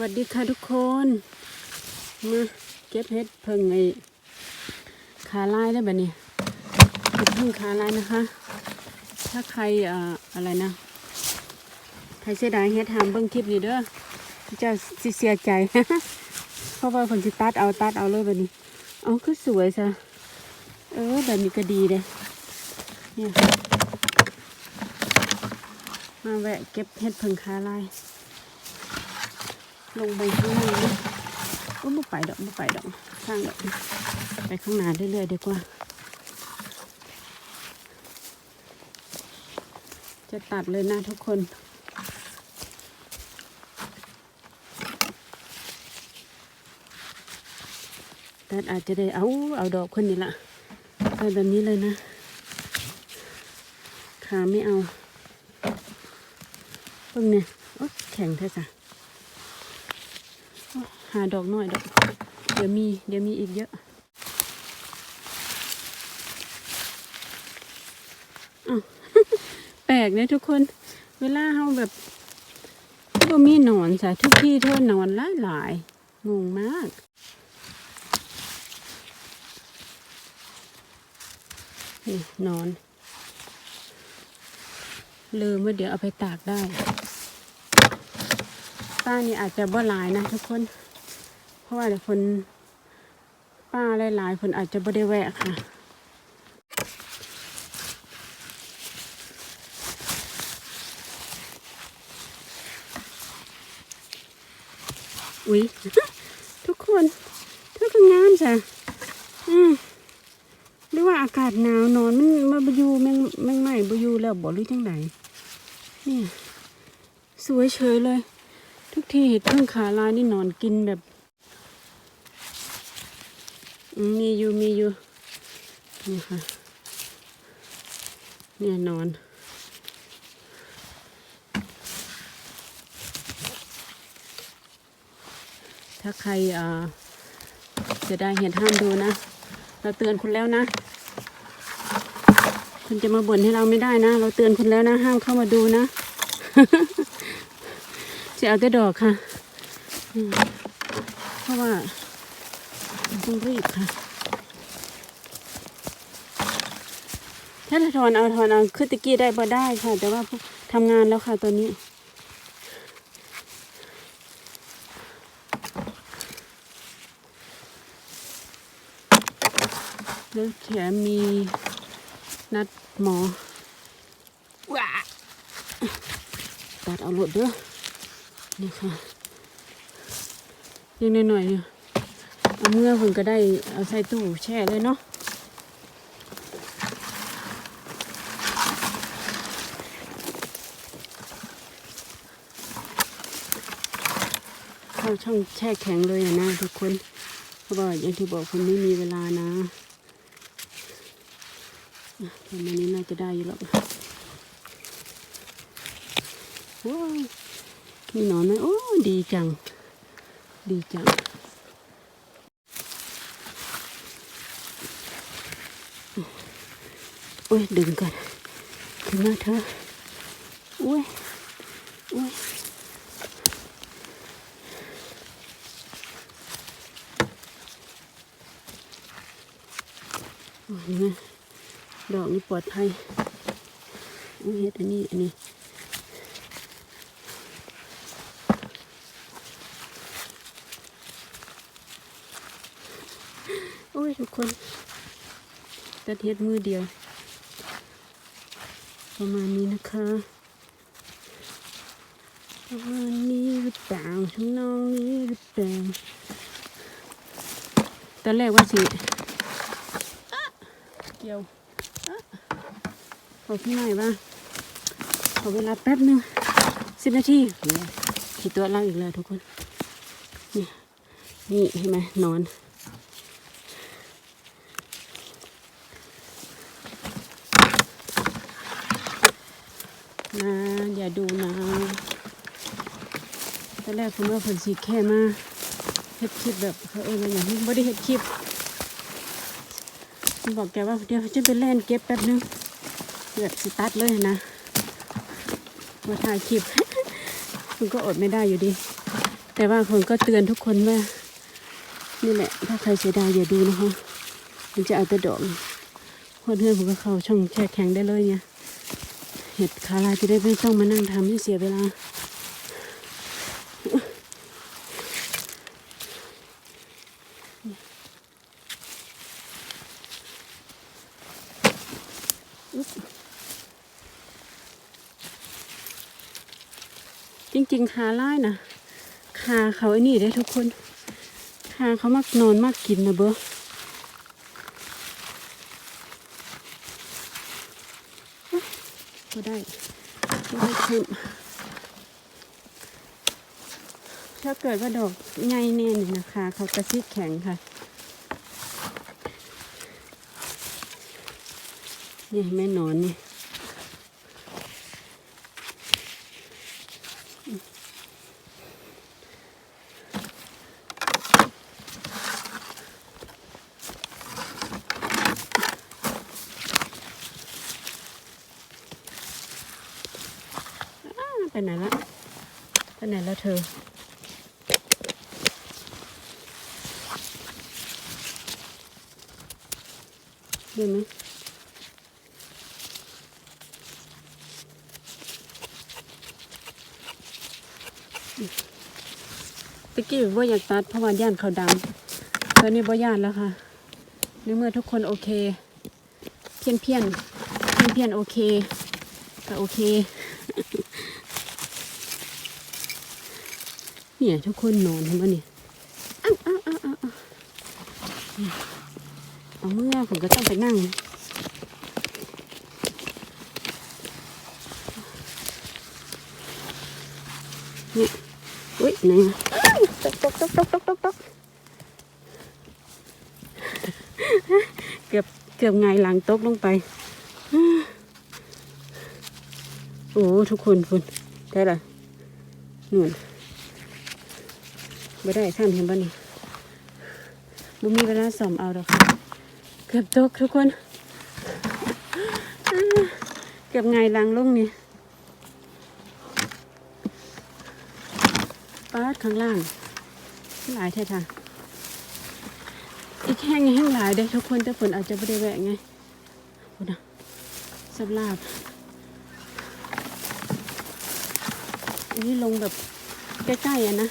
วัสดีค่ะทุกคนมาเก็บเห็ดเพิ่งไอ้ขาลายได้แบบนี้เห็ดเพิ่งขาลายนะคะ ถ้าใครอ่ออะไรนะใครเสียดายเฮ็ดทำเบิ่งคลิปนี้เด้อจะสิเสียใจ เพราะว่าคนสิตัดเอาตัดเอาเลยแบบนี้เอาคือสวยซะเออแบบนี้ก็ดีเลยเนี่ยมาแวะเก็บเห็ดเพิ่งขาลาย ลงไปข้างล่างนก็ไม่ไปดอกไม่ไปดอกข้างดอกไปข้างหน้าเรื่อยๆดีกว่า จะตัดเลยนะทุกคนแตัดอาจจะได้เอาเอาดอกคนนี้ละไปแบบนี้เลยนะ ขาไม่เอาเพิ่งเนี่ยโอ๊ยแข็งแท้จ้ะ หาดอกหน่อยดอก เดี๋ยวมี เดี๋ยวมีอีกเยอะอาแปลกเลยทุกคน เวลาเราแบบก็มีหนอนจ้ะทุกที่เท่านอนหลายหลายๆงงมากนี่นอน ลืมว่าเดี๋ยวเอาไปตากได้ป้านี่อาจจะบ่หลายนะทุกคน ราะว่าเดี๋ยวคนป้าหลายๆคนอาจจะบ่ได้แวะค่ะ อุ๊ยทุกคนเธอก็งามจ้ะอืมหรือว่าอากาศหนาวนอนมันมาบยูแมงแมงไม้บยูแล้วบ่หรือจังไหนเนี่ยสวยเฉยเลย ทุกทีเห็ดพึ่งขาลายนี่นอนกินแบบ มีอยู่มีอยู่นี่ค่ะเนี่ยนอนถ้าใครเออจะได้เห็นห้ามดูนะ เราเตือนคุณแล้วนะ คุณจะมาบ่นให้เราไม่ได้นะ เราเตือนคุณแล้วนะ ห้ามเข้ามาดูนะจะเอาแต่ดอกค่ะ เพราะว่า ต้องรีบค่ะ ถ้าถอนเอาถอนเอาคือตะกี้ได้บ่ได้ค่ะ แต่ว่าทำงานแล้วค่ะตัวนี้แล้วแขมมีนัดหมอว้าตัดเอาหลดเด้อนี่ค่ะยังหน่อยๆเนี่ย เอาเมื่อคุณก็ได้เอาใส่ตู้แช่เลยเนาะเข้าช่องแช่แข็งเลยนะทุกคนเพราะว่าอย่างที่บอกคุณไม่มีเวลานะอะประมาณนี้น่าจะได้อยู่แล้วว้าวมีหนอนไหมโอ้ดีจัง ดีจัง อ้ยดึงก่อนขึ้นมาเถอะโอ้ยโอ้ยโอ้ยนี่ดอกนี่ปลอดภัยโอ้ยเฮ็ดอันนี้อันนี้โอ้ยทุกคนตัดเฮ็ดมือเดียว ประมาณนี้นะคะประมาณนี้หรือเปล่าช่างน้องนี้หรือเปล่าตอนแรกว่าสิเกี่ยวขอพี่หน่อยบ้างขอเวลาแป๊บนึงสิบนาทีเนี่ตัวล่างอีกแล้วทุกคน นี่นี่เห็นไหมนอน นะอย่า ดูนะตอนแรกผมว่าผลสีแค่มาเฮ็ดคลิปแบบเขาเออมาอย่างนี้ไม่ได้เฮ็ดคลิปบอกแกว่าเดี๋ยวจะไปเล่นเก็บแป๊บนึงแบบสตาร์ทเลยนะมาถ่ายคลิปมันก็อดไม่ได้อยู่ดี แต่ว่าคนก็เตือนทุกคนว่า นี่แหละ ถ้าใครเสียดายอย่าดูนะคะมันจะเอาแต่ดอกพอเพื่อนผมก็เข้าช่องแช่แข็งได้เลยเนี่ย เห็ดคาราจะได้ไม่ต้องมานั่งทำให้เสียเวลา จริงๆคาไล่นะคาเขาไอ้นี่ได้ทุกคนคาเขามักนอนมากกินนะเบอ ได้ไม่ได้ขึ้นถ้าเกิดว่าดอกใหญ่แน่นี่นะคะ เขากระซิบแข็งค่ะนี่แม่นอนนี่ อ้าไปไหนละไปไหนละเธอ เห็นไหมตะ กี้ว่าอยากตัดเพราะว่าย่านเขาดำตอนนี้บ่ย่านแล้วค่ะในเมื่อทุกคนโอเค เพี้ยนเพี้ยนเพี้ยนเพี้ยนโอเคก็โอเค เนี่ยทุกคนนอนเห็นปะเนี่ยอ้าวอ้าวอ้าวอ้าวเนี่เอาเมื่อผมก็ต้องไปนั่งเนี่ยอุ้ยไหนอะ กตกตกตกตกตกตกเกือบเกือบไงหลังตกลงไป โอ้ทุกคนคุณได้ละนู่นไม่ได้ท่านเห็นป่ะนี่บุมีเวลาสอมเอาดอกเกือบตกทุกคน เกือบไงหลังลงนี่ปาดข้างล่าง หลายแท้ท่าอีกแห้งแห้งหลายเด้ทุกคนแต่ฝนอาจจะไม่ได้แวะไงฝนนะสับลาบอันนี้ลงแบบใกล้ๆอะนะ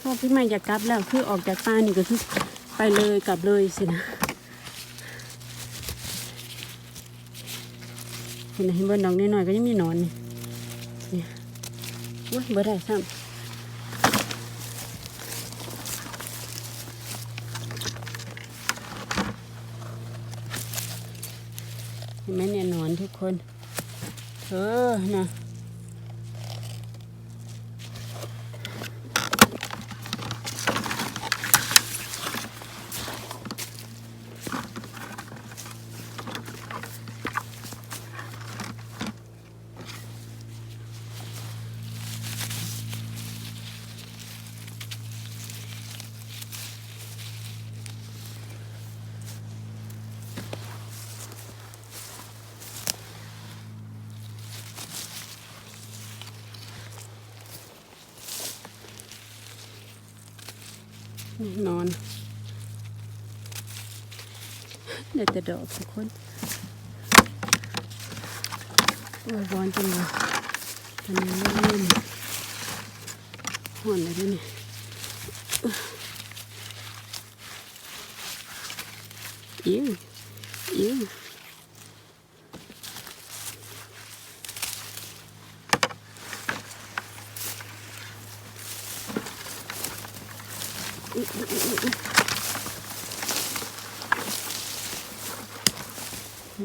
พอพี่ใหม่อยากกลับแล้วคือออกจากป่านี่ก็คือไปเลยกลับเลยสินะ เห็นไหมเห็นบนดอกน้อยๆก็ยังมีหนอนนี่นี่โอ้ยบ่ได้ซ้ำเห็นไหมเนี่ยหนอนทุกคนเธอนะ นี่นอน เดี๋ยวจะดอกทุกคนโอ้ยร้อนจังเลยตอนนี้เริ่มห่อนเลยด้วยเนี่ยอิ้วอิ้วอุ๊ยอุ๊ยอุ๊ย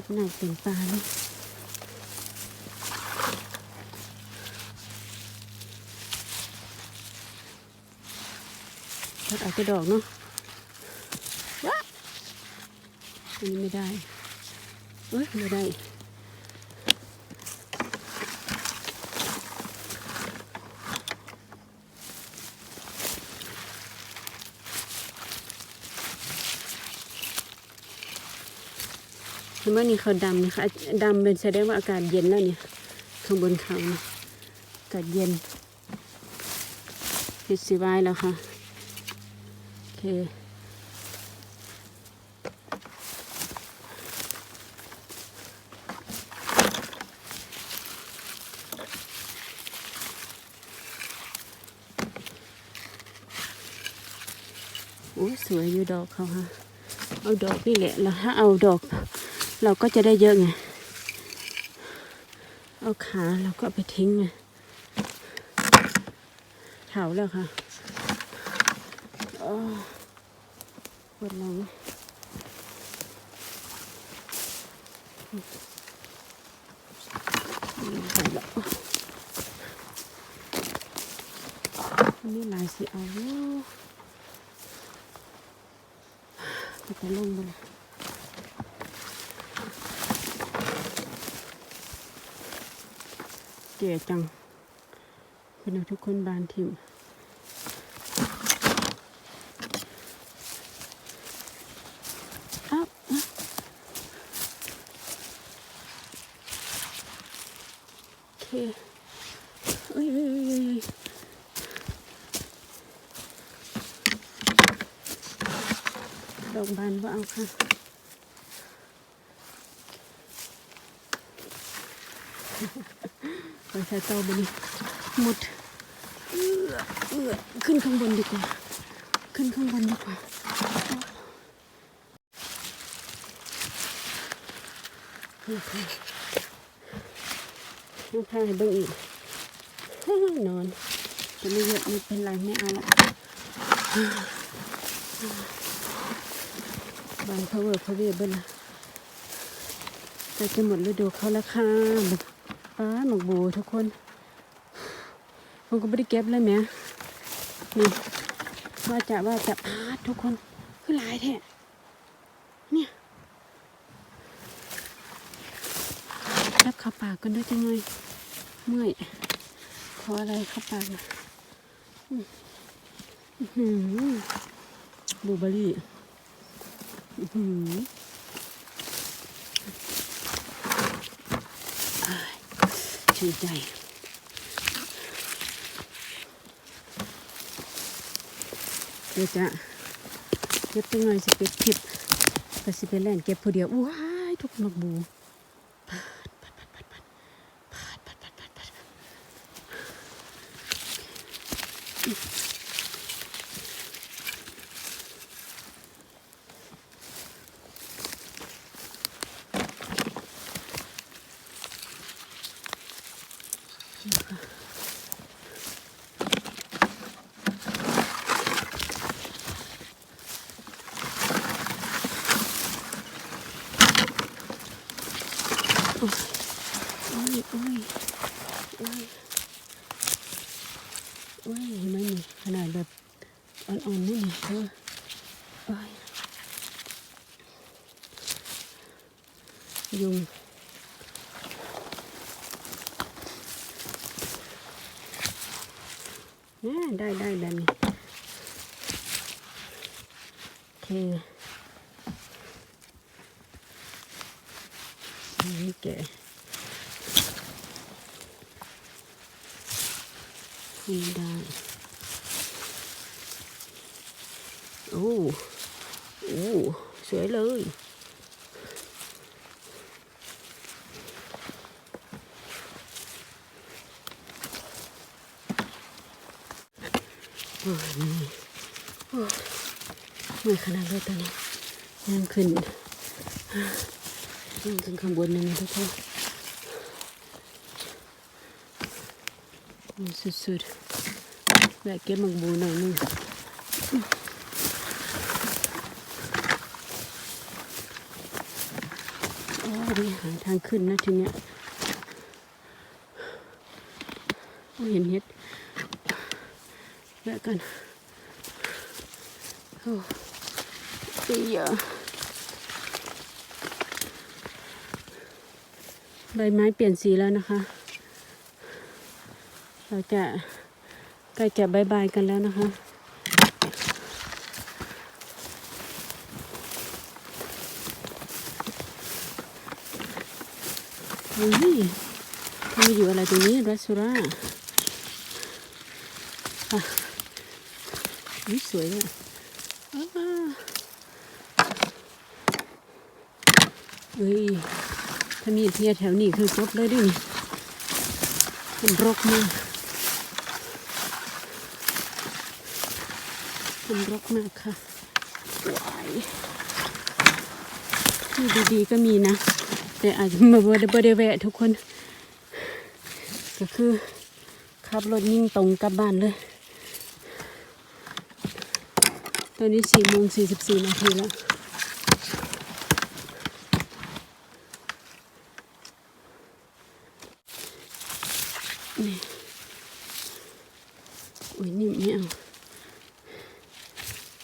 อุ๊ย อุ๊ยหนักเป็นปลาเลตัดเอาแต่ดอกเนาะว้าอันนี้ไม่ได้เอ้ยไม่ได้ เมื่อนี้เขาดำนะคะดำเป็นแสดงว่าอากาศเย็นแล้วเนี่ยข้างบนเขาอากาศเย็นเฮ็ดสีไว้แล้วค่ะโอเคโอ้ยสวยอยู่ดอกเขาค่ะเอาดอกนี่แหละแล้วถ้าเอาดอก เราก็จะได้เยอะไง เอาขาเราก็ไปทิ้งไงเถาแล้วค่ะอ้อปวดหลังมันนี้ลายสีเอาอยู่ก็จะลงไปเลย เก๋จังเป็นทุกคนบานทิมอ้าวอะโอเคเอ้ยเอ้ยเอ้ยเอ้ยเอ้ยดอกบานว่าเอาค่ะ ไปใส่เตาบนนี้หมดเอื้อเอื้อขึ้นข้างบนดีกว่า ขึ้นข้างบนดีกว่านี่ค่ะน้องพาให้เบิ่งอีกนอนจะไม่เยอะไม่เป็นไรไม่เอาละบานพาวเวอร์พาวเวอร์เบิ้ลละแต่จะหมดฤดูเขาแล้วค่ะ ป้าหมกบูทุกคนผมก็ไม่ได้เก็บเลยแม่นี่ว่าจะว่าจะพาทุกคนคือหลายแท้เนี่ยรับข้าปากกันด้วยจังเลยเมื่อยขออะไรข้าปากนะอืมบลูเบอร์ รี่อื้อหือชื่นใจเดี๋ยวจะเก็บตัวหน่อยสิเก็บเก็บก็สิไปแล่นเก็บผู้เดียวว้ายทุกนกบู như như kệ không đàn ô ô sửa lưới Rồi, ไม่ขนาดเลยตอนนี้ยังขึ้นยังขึ้นข้างบนนั่นนะทุกคนนี่สุดๆแวะเก็บมักบูหน่อยหนึงโอ้ยหาทางขึ้นนะทีเนี้ยโอ้เห็นเห็ดแวะกันโอ้ ยเยอะใบไม้เปลี่ยนสีแล้วนะคะ เราจะใกล้จะบายบายกันแล้วนะคะโอุ้ยทำไมอยู่อะไรตรงนี้รัสุราอะอุ้ยสวยเลยอ่า เฮ้ย ถ้ามีเทียแถวนี้คือจบเลยดิมันรกมากมันรกมากค่ะวายที่ดีๆก็มีนะ แต่อาจจะมาบดบ่ได้แวะทุกคน ก็คือขับรถยิ่งตรงกลับบ้านเลย ตอนนี้สี่โมงสี่สิบสี่นาทีแล้ว นี่อุ้ยนิ่มไม่เอา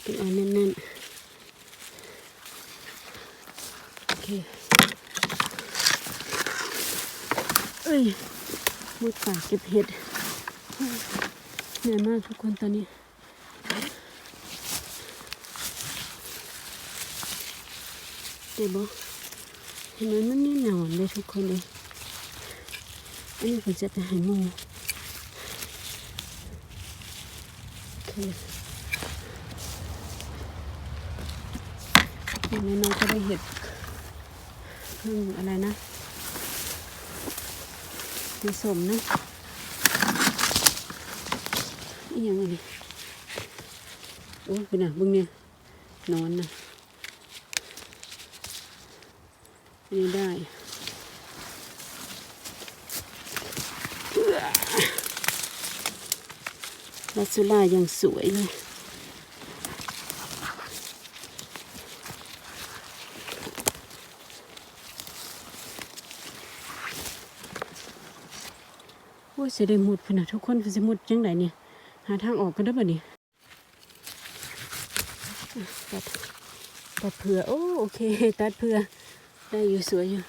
ต้องเอาแน่นๆ โอเค เอ้ยมุด ป่าเก็บเห็ดเหนื่อยมากทุกคนตอนนี้เดี๋ยวบอกเห็นไหมมันนี่หนอนเลยทุกคนเลยอันนี้ผมจะไปหาหมูโอเคอย่างน้อยก็ได้เห็ดอะไรนะ ผสมนะอีหยังไงนี่โอ้ยเป็นอะบึงเนี่ยนอนนะอันนี้ได้ลัสซุล่ายังสวยเลยโอ้ยเสียดายหมดพนนะทุกคนสียหมดจังไดเนี่ยหาทางออกกันได้ป่ะนี่ตัดตัดเผื่อโอ้โอเค ตัดเผื่อได้อยู่สวยอยู่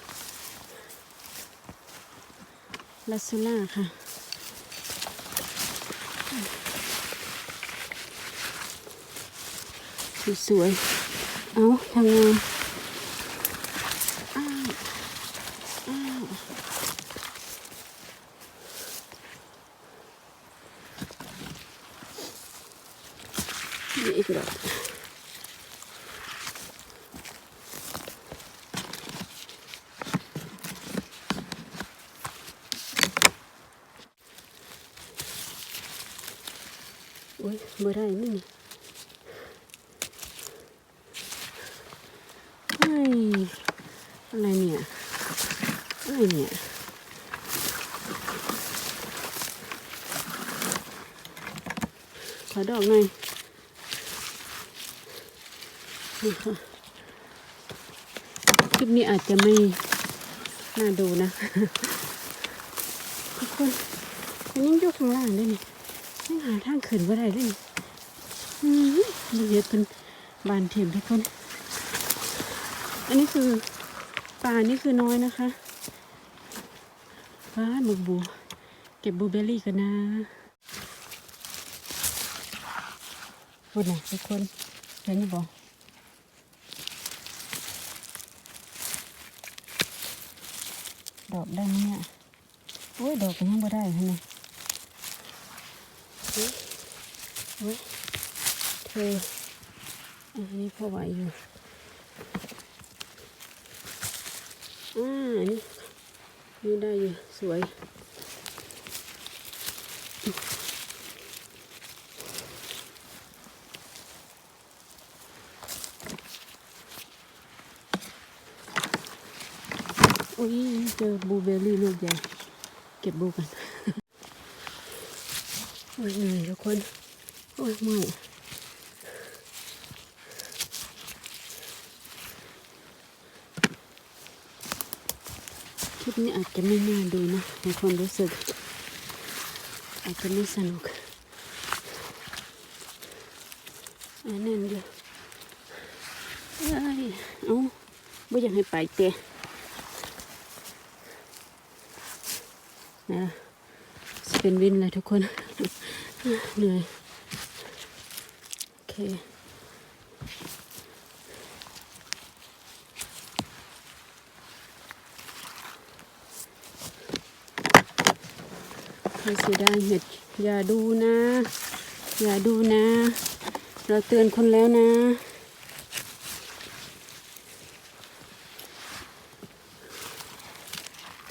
ลัสซุล่าค่ะสวยๆเอาทำงานอ้าวอ้าวนี่อีกดอกโอ้ยบ่ได้นี่ เฮ้ยอะไรเนี่ยอะไรเนี่ย ขอดอกหน่อยนี่ค่ะคลิปนี้อาจจะไม่น่าดูนะทุกคนมันยังอยู่ข้างล่างด้วยนี่ยังหาทางขึ้นว่าได้ด้วยนี่อืมมันเยอะเป็นบานเทียมทุกคน อันนี้คือปลานี่คือน้อยนะคะฟ้าหมึกบูเก็บบลูเบอร์รี่กันนะ พูดนะทุกคนเห็นบอกดอกได้ไหมเนี่ยโอ้ยดอกก็ยังไม่ได้ฮะเนี่ยเฮ้ยเฮ้ยเธออันนี้พอไหวอยู่อ่าอันนี่นี่ได้อยู่สวย อุ้ย เจอบูเบอร์รี่ลูกใหญ่ เก็บบูกันโอ้ยเหนื่อยทุกคน โอ้ยเมื่อยคลิปนี้อาจจะไม่น่าดูนะในความรู้สึก อาจจะไม่สนุกอันนั้นเดียวเอ้ย เอ้าไม่อยากให้ไปเตะ จะเป็นวินเลยทุกคน เหนื่อย โอเคให้เสียดายเห็ด อย่าดูนะ อย่าดูนะ เราเตือนคนแล้วนะ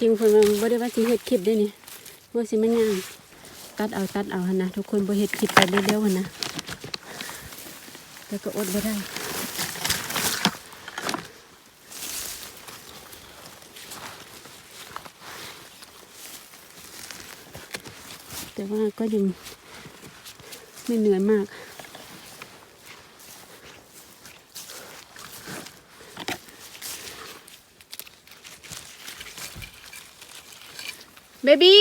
จริงคนมันบ่ได้ว่าสิเฮ็ดคลิปได้นี่ว่าสิมันย่างตัดเอาตัดเอาหั่นนะทุกคนบ่เฮ็ดคลิปไปเร็วๆหั่นนะแต่ก็อดบ่ได้แต่ว่าก็ยังไม่เหนื่อยมาก บบี้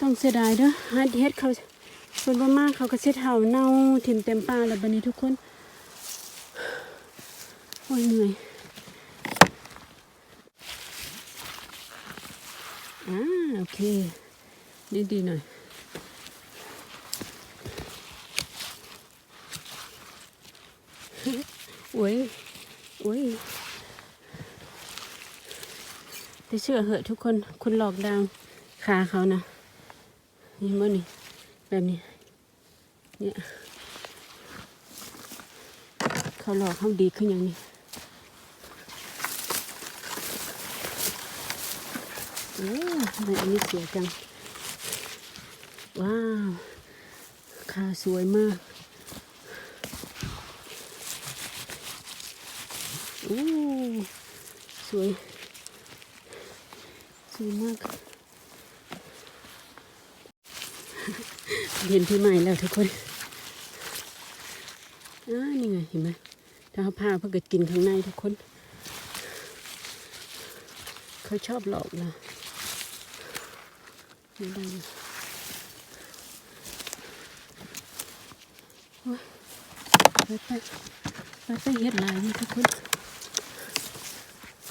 ต้องเสียดายเด้อฮัดเฮ็ดเขาคนบ่มากเขาก็เช็ดเห่าเน่าถิ่มเต็มป่าแล้วบัดนี้ทุกคน โอ้ยเหนื่อยอ่าโอเค ดีๆหน่อย โอ้ยโอ้ยแต่เชื่อเหอะทุกคนคุณหลอกดาวขาเขานะนี่มั้นี่แบบนี้เนี่ยเขาหลอกเขาดีขึ้นอย่างนี้โอ้ทำไมอันนี้เสียจัง ว้าวขาสวยมากโอ้ สวย สวยมากเรียนพี่ใหม่แล้วทุกคนอ่านี่ไงเห็นไหมถ้าเขาพาเพื่อกิดกินข้างในทุกคน เขาชอบหลอกนะไม่ได้นะโอ้ยไปไปไปไปเฮ็ดลายนี่ทุกคน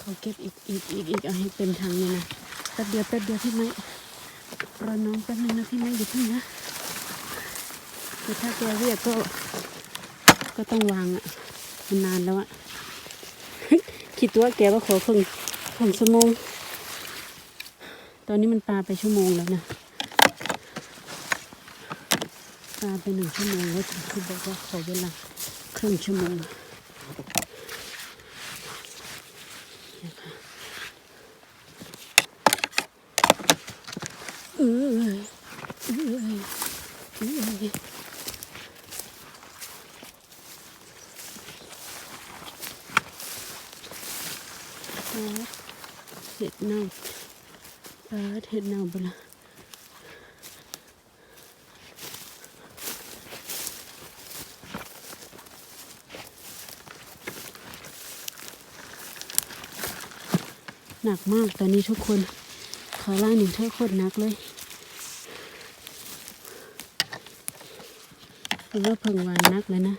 เขาเก็บอีกอีกอีกอีกเอาให้เต็มถังเลยนะแป๊บเดียวแป๊บเดียวพี่ไม้รอน้องแป๊บนึงนะพี่ไม้อย่าเพิ่นะคือถ้าแกเรียกก็ ก็ต้องวางอะมันนานแล้วอะคิดตัวแกว่าขอครึ่งครึ่งชั่วโมง ตอนนี้มันปลาไปชั่วโมงแล้วนะปลาไปหนึ่งชั่วโมงแล้วคือบอกว่าขอเวลาครึ่งชั่วโมงนะคะ เออเออเออปลาเห็ดเน่าปลาเห็ดเน่าบละหนักมากตอนนี้ทุกคน ขอล่าหนึ่งเท่าโคตรนักเลย หรือว่าเพิ่งวานนักเลยนะ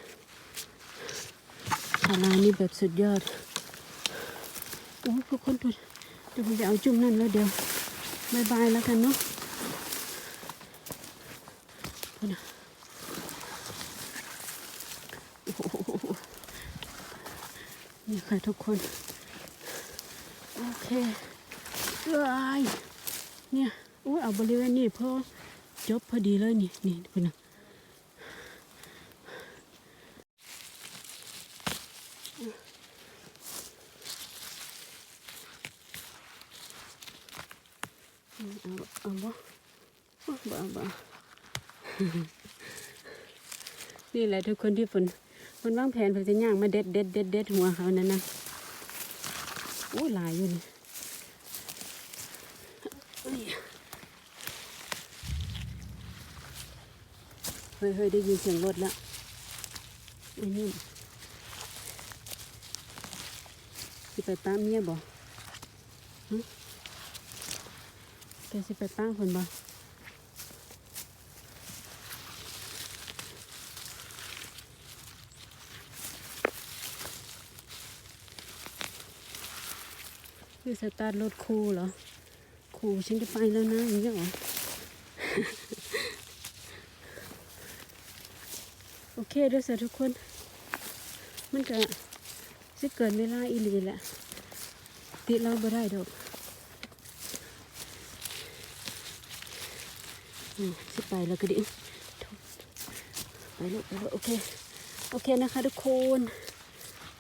ขาลานี่แบบสุดยอด โอ้ทุกคนทุกเดี๋ยวผมจะเอาจุ่มนั่นแล้วเดี๋ยวบายบายแล้วกันเนาะนี่ค่ะทุกคน โอเคเอ้ยเนี่ยโอ้เอาบริเวณนี้พอจบพอดีเลยนี่ นี่พุ่นนะเอาเอาบ่โอ้บ่เอาบ่ นี่แหละทุกคนที่ฝนฝนวางแผนเพื่อจะย่างมาเด็ดเด็ดเด็ดเด็ดหัวเขานั่นนะโอ้ยหลายอยู่นี่เฮ้ยเฮ้ยได้ยินเสียงรถแล้วอันนี้สิไปป้าเมียบ่ฮะแกสิไปป้าคนบ่ คือสตาร์ทรถครูเหรอครูฉันจะไปแล้วนะอย่างนี้เหรอเคเด้วยสิทุกคน มันก็สิเกินเวลาอีหลีแหละ ติดเราบ่ได้ดอกอืมสิไปแล้วก็ดิไปแล้วไปแล้วโอเค โอเคนะคะทุกคน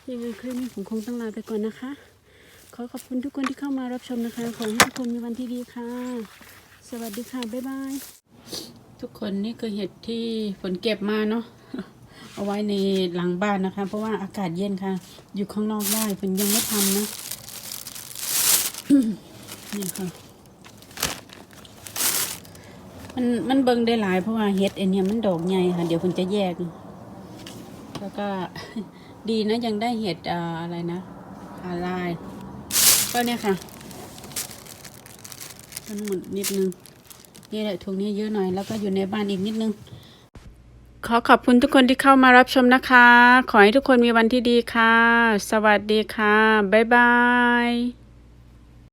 ยังไงคลิปนี้ผมคงต้องลาไปก่อนนะคะ ขอขอบคุณทุกคนที่เข้ามารับชมนะคะ ขอให้ทุกคนมีวันที่ดีค่ะ สวัสดีค่ะ บ๊ายบาย ทุกคนนี่คือเห็ดที่ฝนเก็บมาเนาะ เอาไว้ในหลังบ้านนะคะ เพราะว่าอากาศเย็นค่ะ อยู่ข้างนอกได้ฝนยังไม่ทำนะ นี่ค่ะ มันมันเบิ่งได้หลายเพราะว่าเห็ดอันเนี้ยมันดอกใหญ่ค่ะ เดี๋ยวฝนจะแยก แล้วก็ดีนะยังได้เห็ดออะไรนะอาลาย ก็เนี่ยค่ะ มันหมุนนิดนึง นี่แหละถุงนี้เยอะหน่อยแล้วก็อยู่ในบ้านอีกนิดนึง ขอขอบคุณทุกคนที่เข้ามารับชมนะคะ ขอให้ทุกคนมีวันที่ดีค่ะ สวัสดีค่ะ บ๊ายบาย